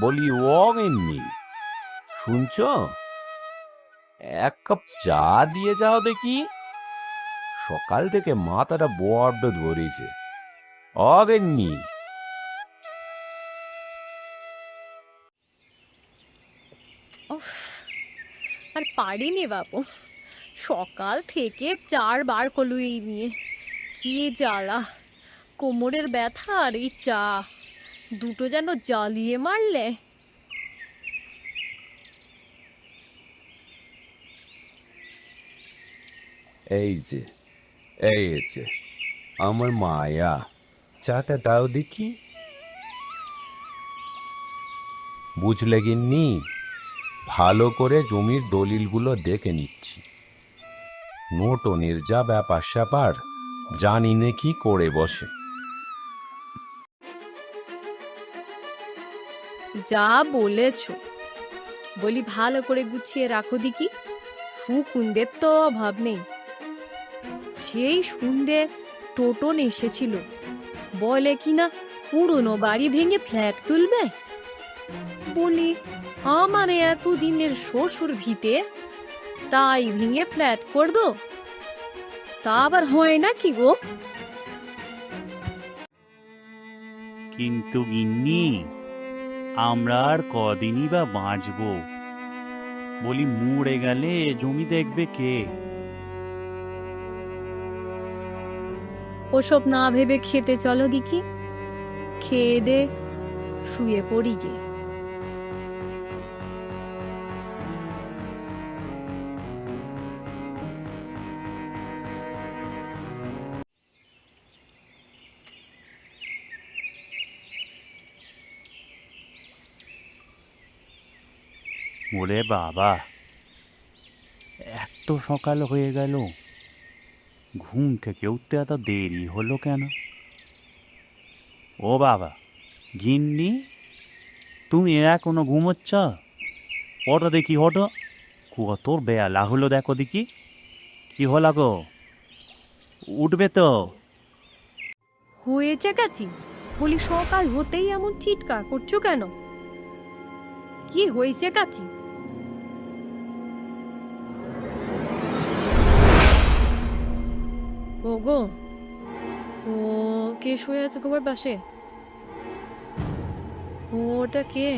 বলি, ও গিন্নি, শুনছ? এক কাপ চা দিয়ে যাও দেখি। সকাল থেকে মাথাটা বড্ড ধরেছে। অগেননি আর পারিনি বাবু সকাল থেকে চারবার কলু এই নিয়ে। কি জ্বালা, কোমরের ব্যথা আর এই চা। দুটো যেন জ্বালিয়ে মারলে। এই যে এই যে, আমার মায়া। চাটা দাও দেখি। বুঝলে গিন্নি, ভালো করে জমির দলিলগুলো দেখে নিচ্ছি। নোটনের যা ব্যাপার স্যাপার জানি নে কি করে বসে। যা বলেছ। বলি, ভালো করে গুছিয়ে রাখো দেখি সুকুন্দের তো অভাব নেই। সেই সন্ধে টোটন এসেছিল। বলে কিনা, পুরনো বাড়ি ভেঙে ফ্ল্যাট তুলবে? বলি, আমার এতদিনের শ্বশুর ভিটে তাই ভেঙে ফ্ল্যাট করব? তা আবার হয় না কি গো? কিন্তু গিন্নি আমরা আর কদিনই বা বাঁচব? বলি, মরে গেলে জমি দেখবে কে? ওসব না ভেবে খেতে চলো দিকি। খেয়ে দে, শুয়ে পড়ি গে। ওরে বাবা, এত সকাল হয়ে গেল। ঘুম থেকে উঠতে এত দেরি হলো কেন? ও বাবা, গিন্নি, তুমি এখনও ঘুমোচ্ছ? ওটা দেখি হটো কত বেলা হলো দেখো দেখি। কি হলো গো? উঠবে তো? হয়েছে গেছি বলি সকাল হতেই এমন চিৎকার করছ কেন? কি হয়েছে কাচি গো। ও, কে শুয়ে আছে তোমার পাশে? ওটা কে?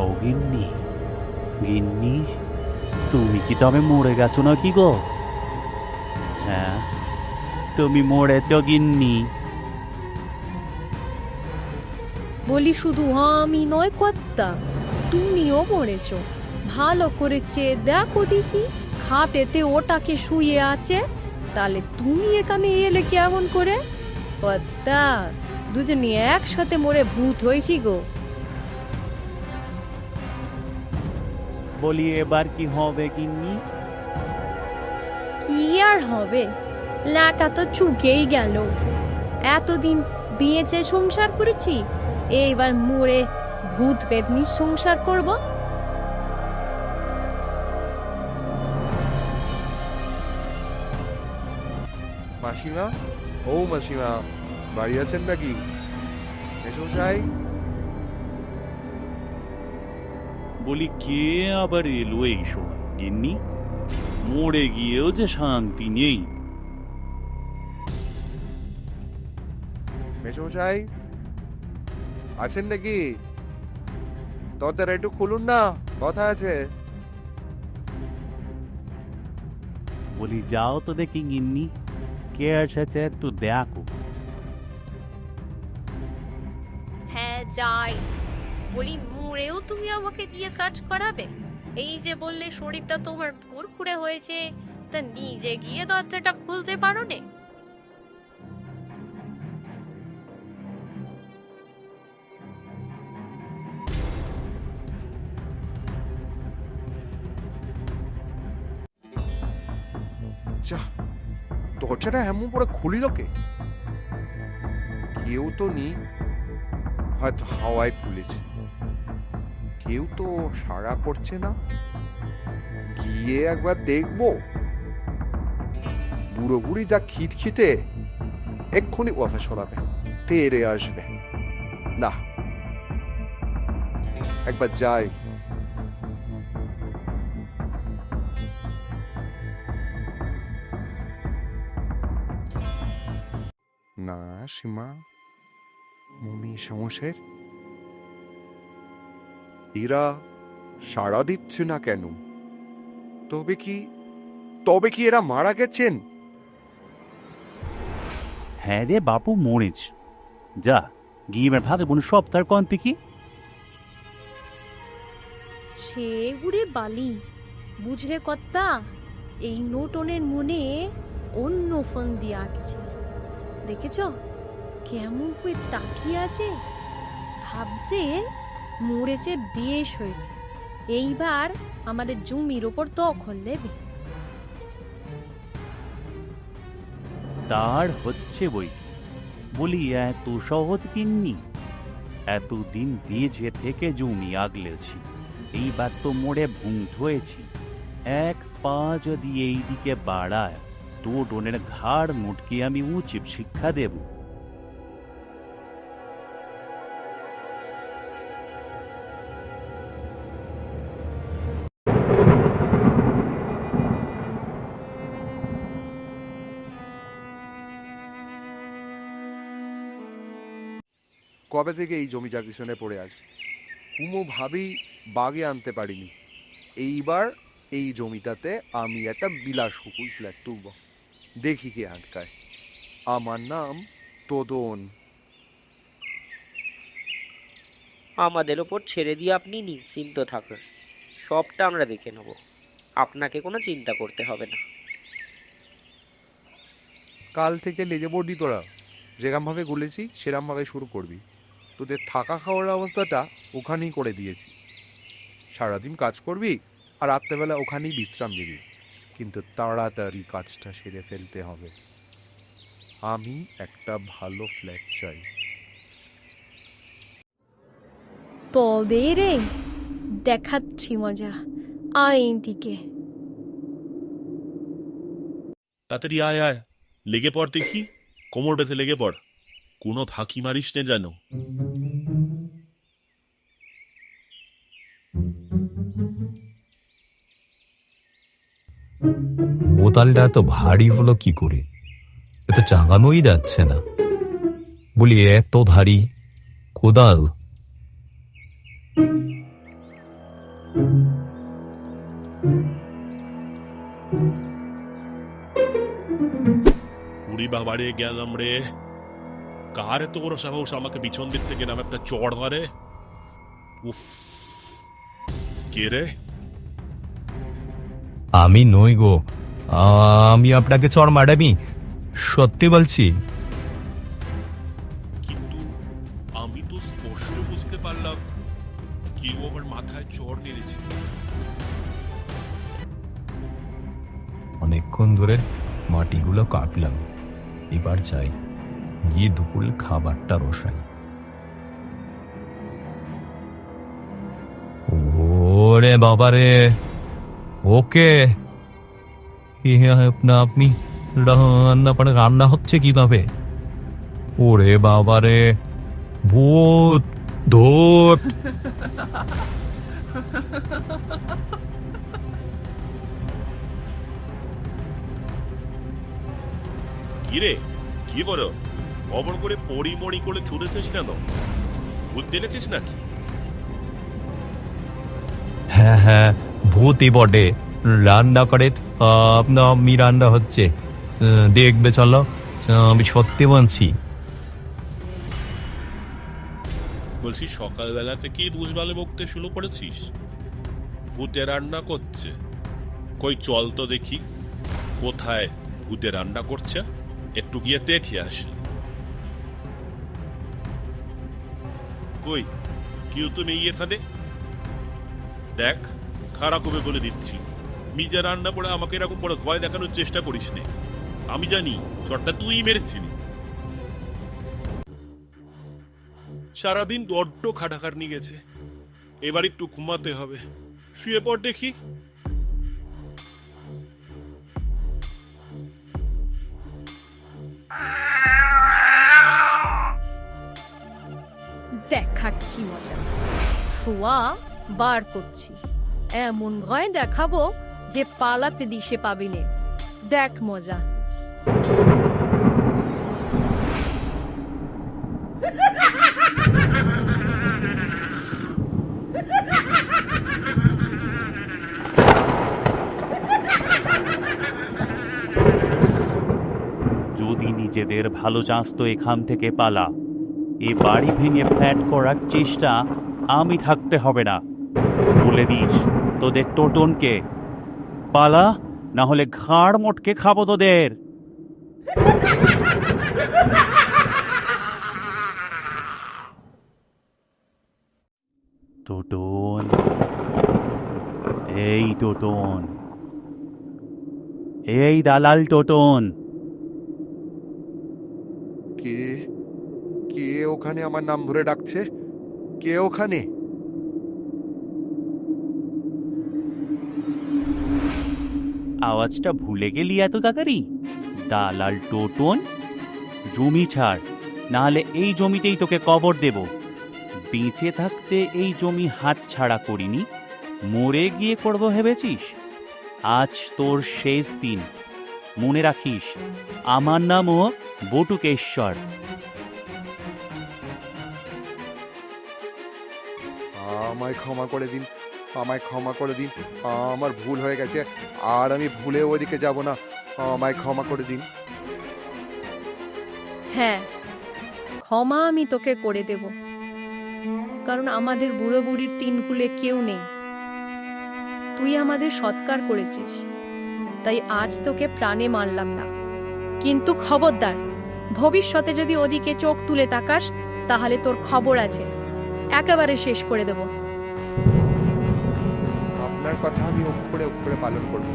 ও গিন্নি গিন্নি, তুমি কি তবে মরে গেছো নাকি গো? হ্যাঁ তুমি মরেছ গিন্নি। বলি শুধু আমি নয় কর্তা তুমিও মরেছ। ভালো করে চেয়ে দেখো দেখি খাটেতে ওটাকে শুয়ে আছে তাহলে তুমি এখানে এলে কেমন করে? কর্তা দুজনে একসাথে মরে ভূত হয়েছি গো। বলি এবার কি হবে গিন্নি? কি আর হবে? ল্যাটা তো চুকেই গেল। এতদিন বিয়েছে সংসার করেছি এইবার মরে ভূত বেদনির সংসার করব। মাসিমা ও মাসিমা বাড়ি আছেন নাকি? এসো যাই। বলি কে আবার এলো এই সময় গিন্নি? মরে গিয়েও যে শান্তি নেই। মেশো যাই। আছেন নাকি? দরজাটা একটু খুলুন না কথা আছে। বলি যাও তো দেখি গিন্নি কে এসেছে একটু দেখো। হ্যাঁ যাই। বলি মুড়েও তুমি আমাকে দিয়ে কাজ করাবে? এই যে বললে শরীরটা তোমার ফুরফুরে হয়েছে তা নিজে গিয়ে দরজাটা খুলতে পারো নে? যা দরজাটা এমন করে খুলিল কে? কেউ তো নেই হয়তো হাওয়ায় কেউ তো সাড়া করছে না। গিয়ে একবার দেখব। বুড়ো বুড়ি যা খিটখিটে, এক্ষুনি কথা শোনাবে, তেরে আসবে। না, একবার যাই। সীমা মমি সমসের এরা সাড়া দিচ্ছে না কেন? তবে কি তবে কি এরা মারা গেছেন? হ্যাঁ রে বাপু মরেছ যা গিয়ে এবার ভাত বোন সব তার কন্তি কি সে উড়ে বালি বুঝলে কর্তা এই নোটনের মনে অন্য ফোন দিয়ে আঁকছে। দেখেছ? কেমন করে তাকিয়ে আছে? ভাবছে মরেছে বেশ হয়েছে। এইবার আমাদের জমির ওপর দখল নেবে। তার হচ্ছে বই বলি, এত সহজ কিন্নি? এতদিন বেঁচে থেকে জমি আগলেছি, এইবার তো মোড়ে ভুঁত হয়েছি। এক পা যদি এই দিকে বাড়ায় তো ডোনের ঘাড় মুটকে আমি উচিত শিক্ষা দেব। কবে থেকে এই জমি জাগিশনে পড়ে আছে? কুমো ভাবি বাগে আনতে পারিনি। এইবার এই জমিটাতে আমি একটা বিলাস কুকুর ফ্ল্যাট তুলব। দেখি কে আটকায়। আমার নাম তোদন। আমাদের ওপর ছেড়ে দিয়ে আপনি নিশ্চিন্ত থাকুন। সবটা আমরা দেখে নেব। আপনাকে কোনো চিন্তা করতে হবে না। কাল থেকে লেগে পড়বি তোরা। যেরকমভাবে গুলেছি সেরকমভাবে শুরু করবি। তোদের থাকা খাওয়ার অবস্থাটা ওখানেই করে দিয়েছি। সারাদিন কাজ করবি আর রাত্রেবেলা ওখানেই বিশ্রাম নিবি। কিন্তু তাড়াতাড়ি কাজটা সেরে ফেলতে হবে। আমি একটা ভালো ফ্ল্যাট চাই। তবে রে। দেখাচ্ছি মজা। আইন দিকে তাড়াতাড়ি আয় আয়। লেগে পড় দেখি। কোমর বেঁধে লেগে পড়। কোনো ফাঁকি মারিস নে যেন। বোতালটা এত ভারী হলো কি করে? এ তো চাগানোই যাচ্ছে না। বলি এত ভারী? কোদাল। উড়ি বাবারে গেলাম রে। কার এত বড় সাহস আমাকে পিছন দিক থেকে নাম একটা চড় মারে? উফ। কে রে? আমি নই গো। আমি আপনাকে চড় মারামি সত্যি বলছি। কিন্তু আমি তো স্পষ্ট বুঝতে পারলাম কেউ আমার মাথায় চড় মেরেছে অনেকক্ষণ ধরে মাটিগুলো কাটলাম। এবার চাই গিয়ে দুপুর খাবারটা রসাই। ওরে বাবারে! ওকে! এ আপনা আপনি রান্না মানে রান্না হচ্ছে কীভাবে? ওরে বাবারে ভূত ধূত। কি রে? কি করো অমর করে পড়ি মরি করে ছুটেছিস কেন? ভূত দেখেছিস নাকি? হ্যাঁ হ্যাঁ ভূতই বটে। রান্না করে আপনার আমি রান্না হচ্ছে। দেখবে, চলো। আমি সত্যি বলছি। বলছি সকালবেলা থেকেই দুষবালে বকতে শুরু করেছিস? ভূতে রান্না করছে। কই, চল তো দেখি, কোথায় ভূতে রান্না করছে? একটু গিয়ে দেখে আসি। কই, কেউ তো নেই এখানে? দেখ, খারাপ হবে বলে দিচ্ছি। নিজের রান্না করে আমাকে এরকম বড় ভয় দেখানোর চেষ্টা করিস নে। আমি জানি চটটা তুই মেরেছিলি। সারাদিন বড্ড নিয়ে গেছে। এবার একটু ঘুমাতে হবে। শুয়ে পর দেখি। দেখাচ্ছি মজা। শোয়া, বার করছি। এমন ভয় দেখাবো যে পালাতে দিশে পাবি নে দেখ মজা। যদি নিজেদের ভালো চাস তো এখান থেকে পালা, এ বাড়ি ভেঙে ফ্ল্যাট করার চেষ্টা আমি থাকতে হবে না। বলে দিস তোদের টোটনকে। পালা, না হলে ঘাড় মোটকে খাব তোদের। টোটন, এই টোটন, এই দালাল টোটন। কে কে ওখানে আমার নাম ধরে ডাকছে? কে ওখানে? আওয়াজটা ভুলে গেলি এত তাড়াতাড়ি? দালাল টোটন? জমি ছাড়, নাহলে এই জমিতেই তোকে কবর দেব। বেঁচে থাকতে এই জমি হাত ছাড়া করিনি, মরে গিয়ে করব ভেবেছিস? আজ তোর শেষ দিন। মনে রাখিস, আমার নামও বটুকেশ্বর। আমায় ক্ষমা করে দিন। আমায় ক্ষমা করে দিন। আমার ভুল হয়ে গেছে, আর আমি ভুলে ওইদিকে যাব না। আমায় ক্ষমা করে দিন। হ্যাঁ ক্ষমা আমি তোকে করে দেব। কারণ আমাদের বুড়ো বুড়ির তিন কুলে কেউ নেই। তুই আমাদের সৎকার করেছিস, তাই আজ তোকে প্রাণে মারলাম না। কিন্তু খবরদার, ভবিষ্যতে যদি ওদিকে চোখ তুলে তাকাস, তাহলে তোর খবর আছে। একেবারে শেষ করে দেব। আপনার কথা আমি অক্ষরে অক্ষরে পালন করব।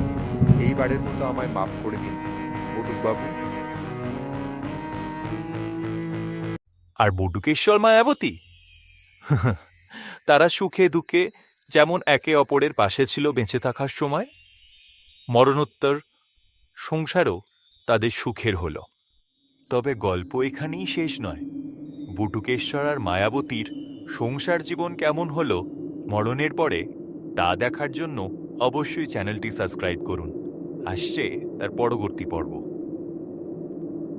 এইবারের মতো আমায় মাফ করে দিন বটুক বাবু আর বটুকেশ্বর মায়াবতী? তারা সুখে দুঃখে যেমন একে অপরের পাশে ছিল বেঁচে থাকার সময়, মরণোত্তর সংসারও তাদের সুখের হল। তবে গল্প এখানেই শেষ নয়। বুটুকেশ্বর আর মায়াবতীর সংসার জীবন কেমন হলো, মরণের পরে তা দেখার জন্য অবশ্যই চ্যানেলটি সাবস্ক্রাইব করুন। আসছে তার পরবর্তী পর্ব।